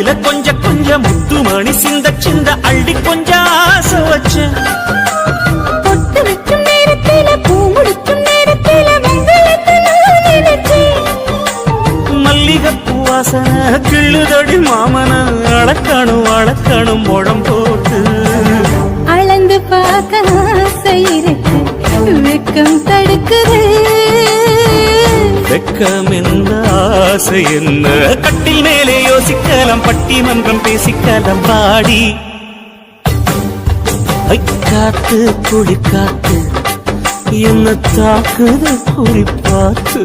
மெத்தையில கொஞ்ச கொஞ்ச முத்துமணி சிந்த சிந்த அள்ளி கொஞ்சம் ஆசை வச்சேன் பொட்டு வைக்கும் நேரத்தில பூ முடிக்கும் நேரத்தில மல்லிகைப்பூ வாசனை கிள்ளுதடி மாமன அளக்கணும் அளக்கணும் முழம் போட்டு. அளந்து பார்க்க ஆசை இருக்கு வெக்கம் தடுக்குது. வெக்கம் என்ன ஆசை என்ன? கட்டில் மேலே பேசிக்கலாம் பட்டிமன்றம் பேசிக்கலாம் பாடி. காத்து குளி காத்து என்ன தாக்குது குறிப்பாத்து.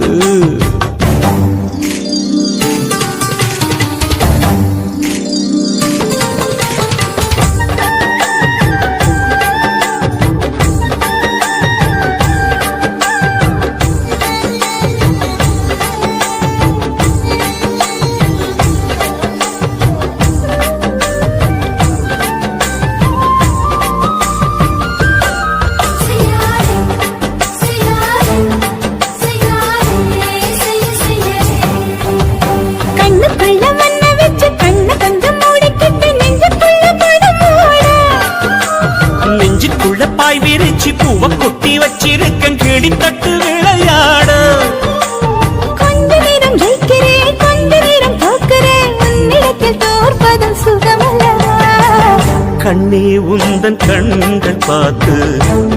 கண்கள் பார்த்து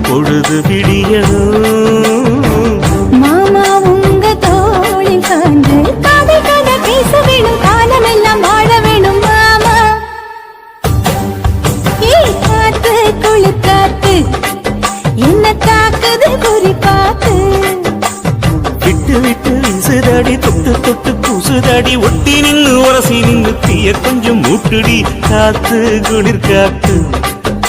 பொழுது விடியணும். மாமா உங்க தோளில் சார்ந்து காதல் கதை பேச வேணும் காலமெல்லாம் வாழ வேணும் மாமா. ஏய் காத்து குளிர் காத்து என்ன தாக்குது குறி பார்த்து விட்டு விட்டு விசுதடி தொட்டு தொட்டு குசுதடி ஒட்டி நின்னு உரசி நின்னு தீய கொஞ்சம் மூட்டுடி காத்து குளிர் காத்து.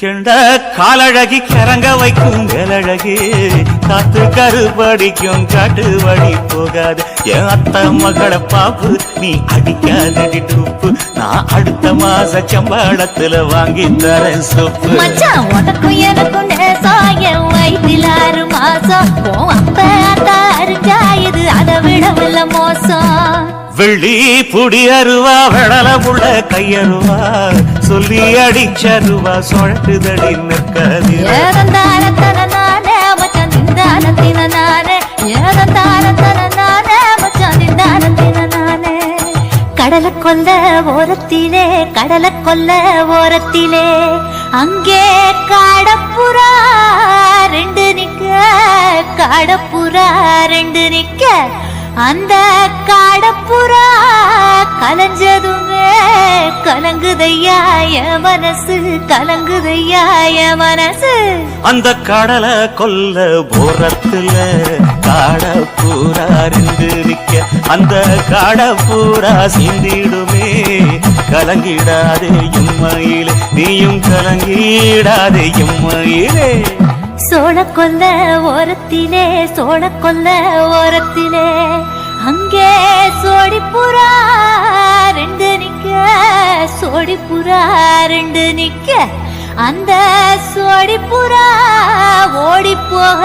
கிண்ட காலழகி கரங்க வைக்கும் வேலழகி. காத்து கருபடிக்கும் காட்டு வழி போகாது. என் அத்த மகளை பாப்பு நீ அடிக்காதடி டூப்பு நான் அடுத்த மாச சம்பளத்துல வாங்கி தரேன் சொப்பு. மச்சான் உனக்கும் எனக்கும் நேசம் வயிற்றில் ஆறு மாசம். உன் அப்ப அத்தா அருங்காயுது அதை விடவில்ல மோசம். வெள்ளி புடி அருவா வெடல புள்ள கையருவா சொல்லி அடிச்சருவா சுழட்டுதடி நிற்காது கடலை கொல்ல ஓரத்திலே கடலை கொல்ல ஓரத்திலே அங்கே காடப்புறா ரெண்டு நிக்க காடப்புறா ரெண்டு நிக்க அந்த காடப்புறா கலஞ்சதுமே கலங்குதையா என் மனசு கலங்குதையா என் மனசு? அந்த கடலை கொல்ல போரத்துல காடப்பூரா பூரா இருந்து நிக்க. அந்த காடப்பூரா சிந்திடுமே கலங்கிடாதே எம்மையிலே. நீயும் கலங்கிடாதே எம்மையிலே. சோழ கொல்ல ஓரத்திலே சோழ கொல்ல ஓரத்திலே. அங்கே சோடிப்புறா ரெண்டு நிக்க சோடிப்புறா ரெண்டு நிக்க அந்த சோடிப்புறா ஓடி போக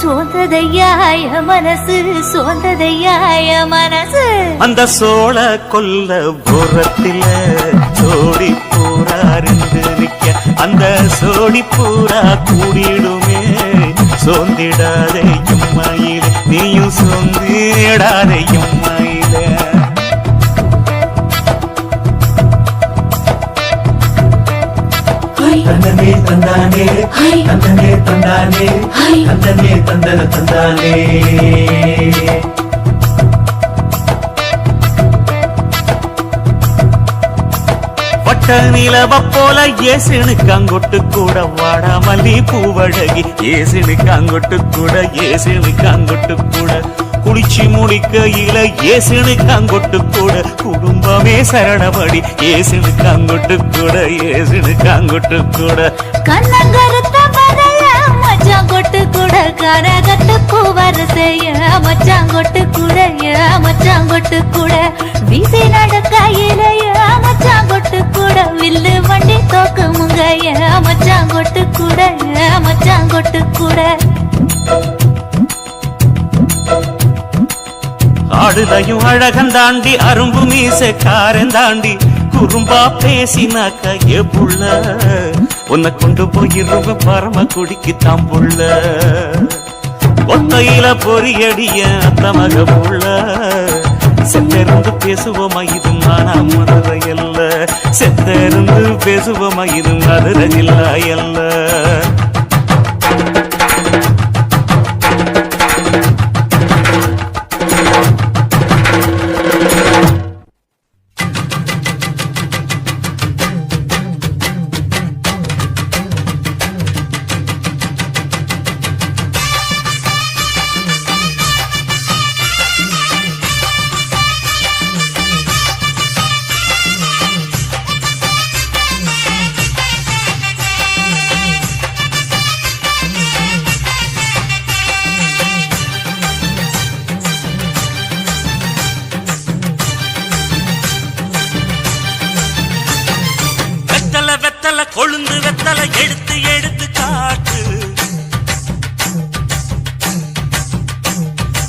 சோந்ததையாய மனசு சோந்ததையாய மனசு. அந்த சோழ கொல்ல புறத்தில சோடி பூரா அந்த சோடி பூரா கூடிடுமே. சோந்திடாதே எம்மையிலே நீயும் சோந்திடாதே எம்மையிலே. தந்தனே தந்தானே தந்தனே தந்தானே தந்தனே தந்தன தந்தானே. பட்ட நிலவ போல ஏசினுக்கு அங்கொட்டு கூட வாடாமல்லி பூவழகி ஏசினுக்கு அங்கொட்டு கூட ஏசினுக்கு அங்கொட்டு கூட. குளிச்சு முடிக்கையில ஏசினுக்கு அங்கொட்டு கூட. குடும்பமே சரணபடி ஏசினுக்கு அங்கொட்டு கூட ஏசினுக்கு அங்கொட்டு கூட. கண்ணங்கருத்த மச்சாங்கொட்டு கூட. கரகட்டு பூவரசைய மச்சான் கொட்டு கூட ஏ மச்சான் கூட. வீசி நடக்கையில ஏ கூட வில்லு வண்டி தோக்குமுங்க. ஏ மச்சான் கொட்டு கூட ஏ மச்சான் கொட்டு கூட. ஆடுதையும் அழகன் தாண்டி அரும்பு மீசக்காரன் தாண்டி குறும்பா பேசினாக்க ஏ புள்ள உன்னை கொண்டு போயிருவ பரம குடிக்கு தாம் புள்ள. ஒத்தையில பொறியடிய அத்தமக புள்ள. செத்திருந்து பேசுவோமா இது மானா மதுரை செத்திருந்து பேசுவோமா இது மதுரை ஜில்லா வெத்தல கொழுந்து வெத்தல எடுத்து எடுத்து காட்டு.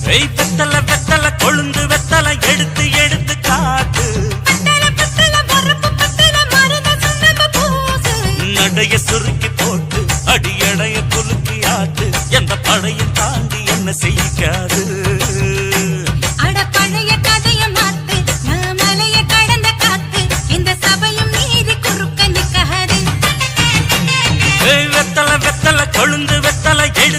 வெய் வெத்தல வெத்தல கொழுந்து வெத்தல எடுத்து எடுத்து காட்டு. நடைய சுருக்கி போட்டு அடியடைய குலுக்கி ஆட்டு. எந்த படையும் தாண்டி என்ன செய்யாது? கொழுந்து வெத்தலை எழு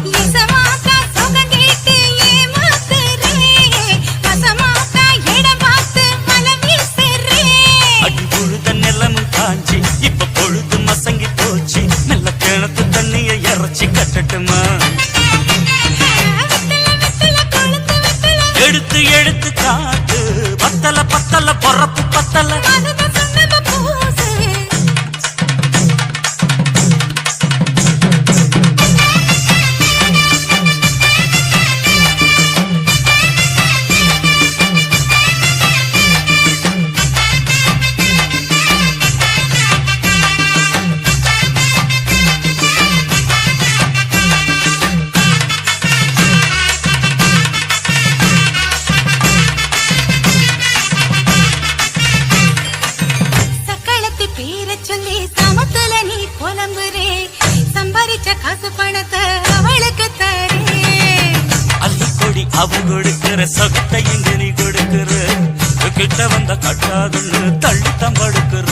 கொடி அவ கொடுக்கிற சொகத்தை இங்க நீ கொடுக்கிற. கிட்ட வந்த கட்டாதுன்னு தள்ளி தம்படுக்கிற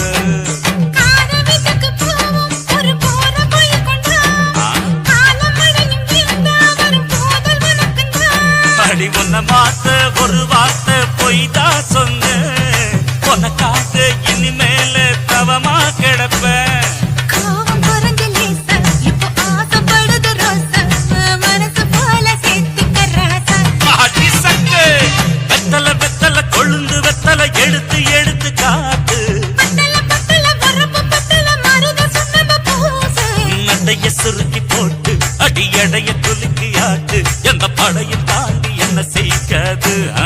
காத வீட்டுக்கு போவோம் ஒரு போற போய் கொண்டா காலமழையும் இருந்தா வரும் போதல் உனக்குந்தா அடி உன்ன மாத்த ஒரு வார்த்தை பொய் தான் சொன்ன உனக்காக இனிமேல தவமா கிடப்பேன். எடுத்து எடுத்து காட்டு. நடைய சுருக்கி போட்டு அடி எடைய குலுக்கி ஆட்டு. எந்த படையும் தாண்டி என்ன செய்யாது ஆ,